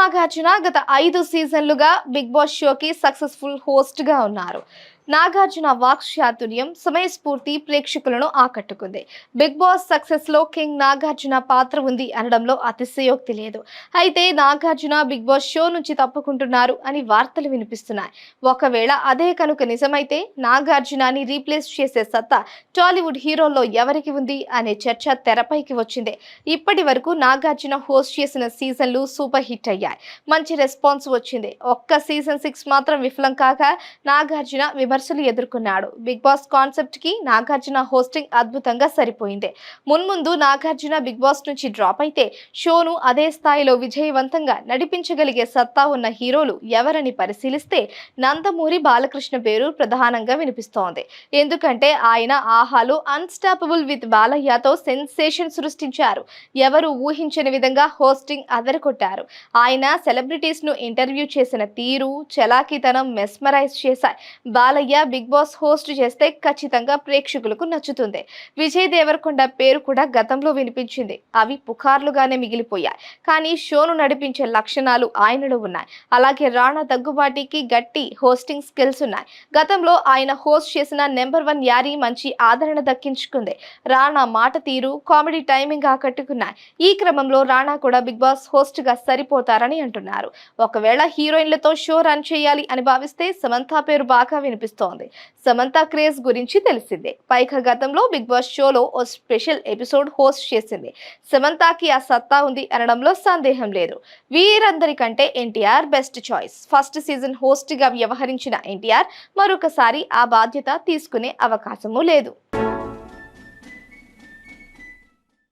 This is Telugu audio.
నాగార్జున గత ఐదు సీజన్లుగా బిగ్ బాస్ షోకి సక్సెస్ఫుల్ హోస్ట్గా ఉన్నారు. నాగార్జున వాక్చాతుర్యం సమయస్ఫూర్తి ప్రేక్షకులను ఆకట్టుకుంది. బిగ్ బాస్ సక్సెస్లో కింగ్ నాగార్జున పాత్ర ఉంది అనడంలో అతిశయోక్తి లేదు. అయితే నాగార్జున బిగ్ బాస్ షో నుంచి తప్పుకుంటున్నారు అని వార్తలు వినిపిస్తున్నాయి. ఒకవేళ అదే కనుక నిజమైతే నాగార్జునని రీప్లేస్ చేసే సత్తా టాలీవుడ్ హీరోల్లో ఎవరికి ఉంది అనే చర్చ తెరపైకి వచ్చింది. ఇప్పటి వరకు నాగార్జున హోస్ట్ చేసిన సీజన్లు సూపర్ హిట్ అయ్యాయి. మంచి రెస్పాన్స్ వచ్చింది. ఒక్క సీజన్ సిక్స్ మాత్రం విఫలం కాగా నాగార్జున విమర్శలు ఎదుర్కొన్నాడు. బిగ్ బాస్ కాన్సెప్ట్కి నాగార్జున హోస్టింగ్ అద్భుతంగా సరిపోయింది. మున్ముందు నాగార్జున బిగ్ బాస్ నుంచి డ్రాప్ అయితే షోను అదే స్థాయిలో విజయవంతంగా నడిపించగలిగే సత్తా ఉన్న హీరోలు ఎవరని పరిశీలిస్తే నందమూరి బాలకృష్ణ పేరు ప్రధానంగా వినిపిస్తోంది. ఎందుకంటే ఆయన ఆహాలో అన్స్టాపబుల్ విత్ బాలయ్యతో సెన్సేషన్ సృష్టించారు. ఎవరు ఊహించని విధంగా హోస్టింగ్ అదరకొట్టారు ఆయన సెలబ్రిటీస్ను ఇంటర్వ్యూ చేసిన తీరు చలాకీతనం మెస్మరైజ్ చేశాయి. బాలయ్య బిగ్ బాస్ హోస్ట్ చేస్తే ఖచ్చితంగా ప్రేక్షకులకు నచ్చుతుంది. విజయ్ దేవరకొండ పేరు కూడా గతంలో వినిపించింది. అవి పుకార్లుగానే మిగిలిపోయాయి. కానీ షోను నడిపించే లక్షణాలు ఆయనలో ఉన్నాయి. అలాగే రాణా దగ్గుబాటికి గట్టి హోస్టింగ్ స్కిల్స్ ఉన్నాయి. గతంలో ఆయన హోస్ట్ చేసిన నెంబర్ వన్ యారీ మంచి ఆదరణ దక్కించుకుంది. రాణా మాట తీరు కామెడీ టైమింగ్ ఆకట్టుకున్నాయి. ఈ క్రమంలో రాణా కూడా బిగ్ బాస్ హోస్ట్గా అని అంటున్నారు. ఒకవేళ హీరోయిన్లతో షో రన్ చేయాలి అని భావిస్తే సమంత పేరు బాగా వినిపిస్తోంది. సమంత క్రేజ్ గురించి తెలిసిందే. పైగా గతంలో బిగ్ బాస్ షోలో ఓ స్పెషల్ ఎపిసోడ్ హోస్ట్ చేసింది. సమంతకి ఆ సత్తా ఉంది అనడంలో సందేహం లేదు. వీరందరికంటే NTR best choice. First season హోస్ట్గా వ్యవహరించిన ఎన్టీఆర్ మరొకసారి ఆ బాధ్యత తీసుకునే అవకాశము లేదు.